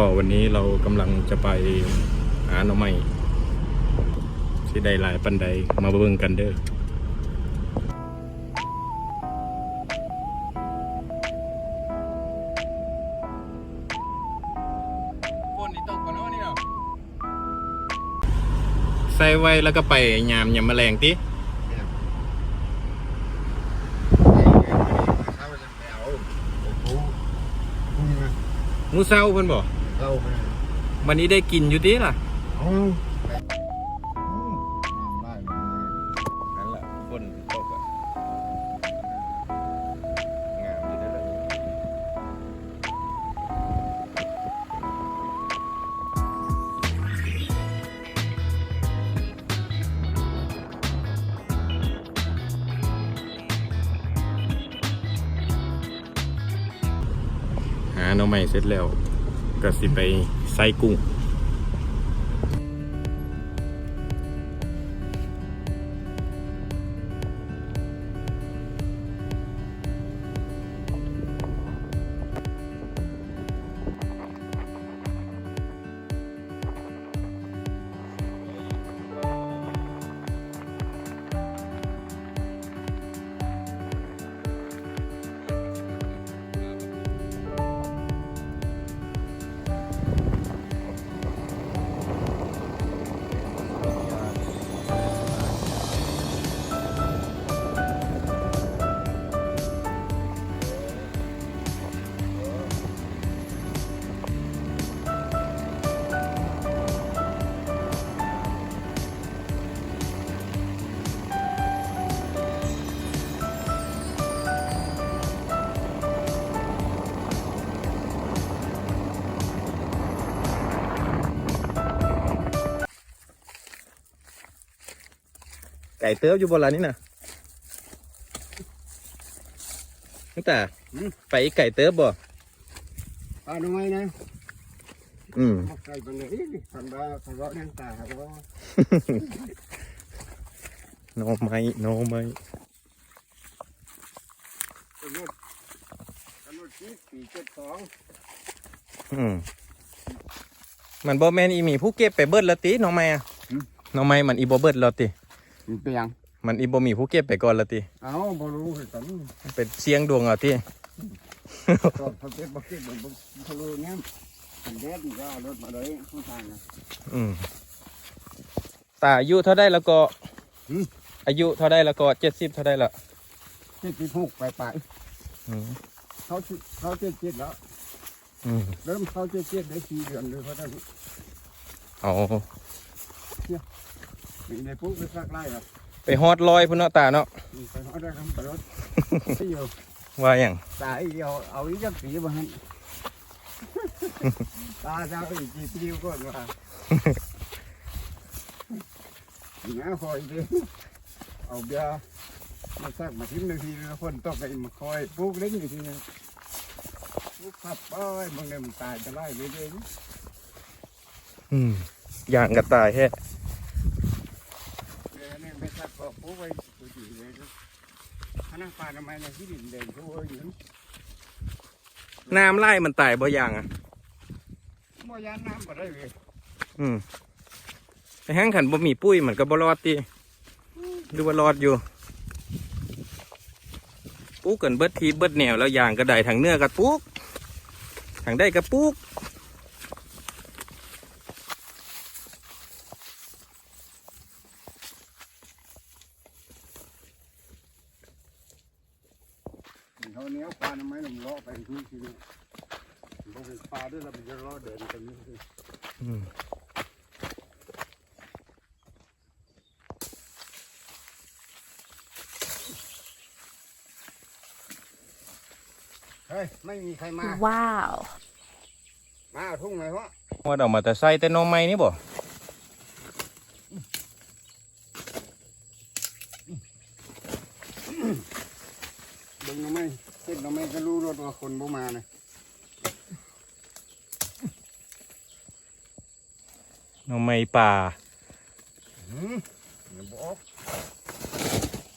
ก็วันนี้เรากำลังจะไปหาหน่อไม้ที่ใดหลายปันใดมาเบิ่งกันเด้อฝนนี่ตกกว่าน้อนี่เนาะใส่ไว้แล้วก็ไปยามยามแมลงติมูเซาเพิ่นบอก วันนี้ได้กินอยู่ติล่ะนั่นแหละฝนตกอะงามอยู่เด้อล่ะหาหน่อไม้เสร็จแล้ว ก็สิไปไซกุ้ง ก่เติบอยู่บนร้านนี้นะตั้งแต่หืม ไปไก่เติบบ่ ปลาหน่อยนะอืมใส่ไปเลยทำบ้าทำร้อนนั่งตาครับว่าโนไม้โนไม้กำหนดกำหนดที่สี่เจ็ดสองอืม มันบ่แม่นอีหมีผู้เก็บไปเบิดแล้วติน้องไม้อะน้องไม้มันอีบ่เบิดแล้วติ มันเป็นยังมันอีบ่มีผู้เก็บไปก่อนแล้วติเอาบอรู้เหตุผลมันเป็นเสียงดวงเอาติตอนเขาเก็บบักเก็ตเหมือนบักทะลุเงี้ยมันแดดมันก็เอารถมาเลยข้างทางนะอืมตาอายุเท่าได้แล้วก็หืมอายุเท่าได้แล้วก็เจ็ดสิบเท่าได้ละเจ็ดสิบหกไปไปอืมเขาสิเขาเจ็ดเจ็ดแล้ว อืมเริ่มเขาเจ็ดเจ็ดได้สี่เดือนเลยเพราะฉะนั้น เอา มีในปุ๊บไปสักไล่ครับไปฮอดลอยพุ่นเนาะตาเนาะไปหาได้คำประโยชน์ที่อยู่ว่าอย่างตาอีเอาเอาอีจักสีมาให้ตาจะเอาอีกกี่ปีก่อนว่าอย่างนั้นคอยดิเอาเบียร์มาสักมาทิ้งนาทีแล้วคนต้องไปมาคอยปลูกเล่นอยู่ทีนึงปลูกขับป้อยบางเดือนมันตายจะไล่ไปเรื่อยอืมอย่างกระต่ายแฮะ ๆเดี๋ยวนี่ไปสั กก็ปลูกไว้ตัวจีเลยครับคณะป่าทำไมในที่ดินเด่นเขาอยู่น้ำไล่มันตายบ่อย่างอะบ่ยานน้ำบ่ได้เลยอืมไปแห้งขันบ่มีปุ้ยมันก็บ่รอดติดูว่ารอดอยู่ปุ๊กกันเบิดทีเบิดแนวแล้วยางก็ได้ทางเนื้อกระปุ๊กทางได้กระปุ๊ก เขาเนี้ยปลาทำไมมันเลาะไปทุกทีเนี่ยบ่เป็นปลาด้วยแล้วมันจะเลาะเดินกันนี่คืออืมเฮ้ยไม่มีใครมา Wow. มาเอาทุ่งไหนวะว่าดอกมาแต่ใส่แต่หน้องไม้นี่บ่ดึงทำไมเช็ดทำไมก็รู้รถว่าคนบ่มาเลย น้องไม่ป่าอืมาบอก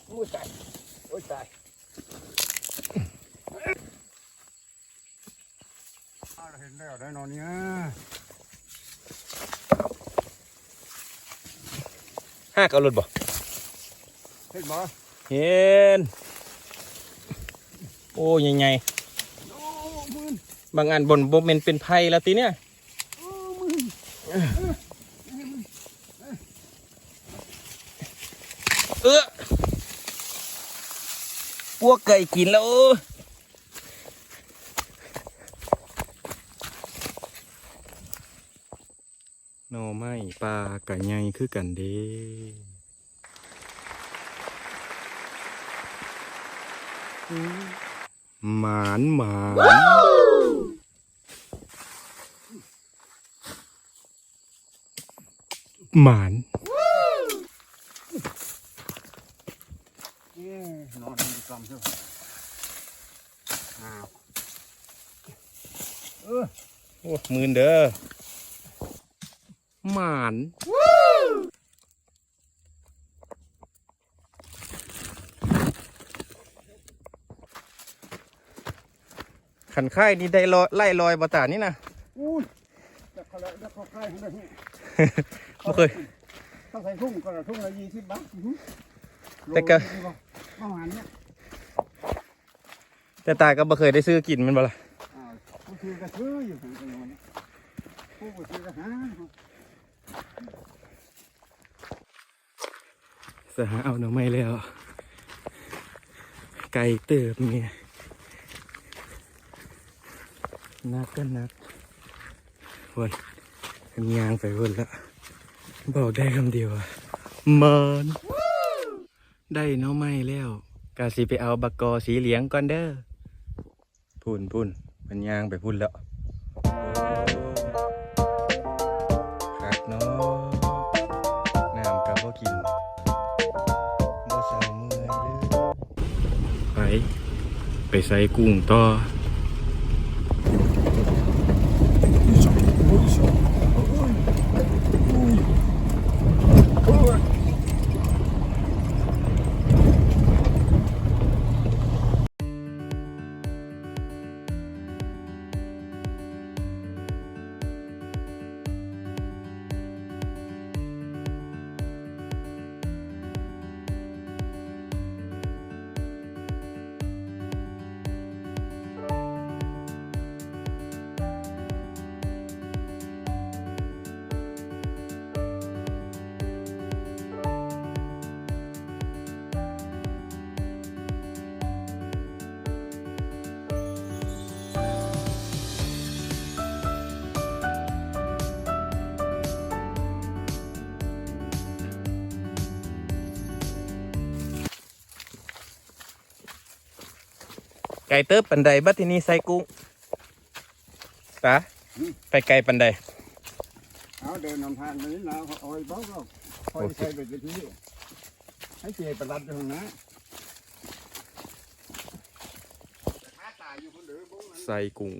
โอ้ยตายโอ้ยตายเห็นแล้วได้นอนเนี่ยห้ากับรถบ่เห็นบ่เห็นโอ้ยใหญ่ๆบางอันบนบ่เป็นเป็นไผ่แล้วตีเนี่ย พวกไก่กินแล้วโอ้หน่อไม้ปลากะใหญ่คือกันเด้หมานหมานหมาน เอ๊ะ นอนดีกรรมเถอะอ้าวเออโอ้มืนเด้อหมานขันค่ายนี่ได้ลอยไล่ลอยบาตานี่นะอุ้ยจะเขาเลยจะเขาใกล้ให้ได้ไม่เคยต้องใส่ทุ่งก็ละทุ่งละยี่สิบบาทอื้อหือแต่ก็โลนึงบ่ประมาณเนี้ย แต่ตาก็บ่เคยได้ซื้อกินมันบ่ล่ะอ้าวผู้ซื้อก็ซื้ออยู่ถึงตรงนี้ผู้ก็ซื้อก็หาสหาเอาหน่อไม้แล้ว ไก่เติบเนี่ยนักก็นักวนยางไปวนล้วบอกได้คำเดียวอะมอนได้น้อไม้แล้วกาสิไปเอาบักกอสีเหลียงก่อนเด้อ พุ่นพุ่นมันยางไปพุ่นแล้วคักเนาะน้ำกับบ่กินบ่เศร้าเมื่อยเลยไป ไปใส่กุ้งต่อ ไก่เติบปันใดบัดทีนี้ใส่กุ้งปะไปไก่ปันใดเอาเดินนำทางไปนี่นะเอาไอ้บ้าก็คอยโอเคใส่ไปที่นี่ให้เจประหลัดอยู่ข้างหนะถ้าตายอยู่คนเดียวบุ้งนั้นใส่กุ้ง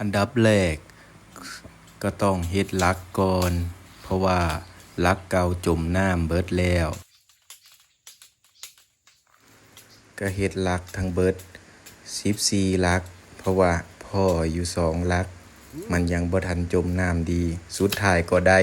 อันดับแรกก็ต้องเฮ็ดลักก่อน เพราะว่าลักเก่าจมน้ำเบิดแล้ว ก็เฮ็ดลักทั้งเบิด14ลัก เพราะว่าพ่ออยู่สองลัก มันยังบ่ทันจมน้ำดี สุดท้ายก็ได้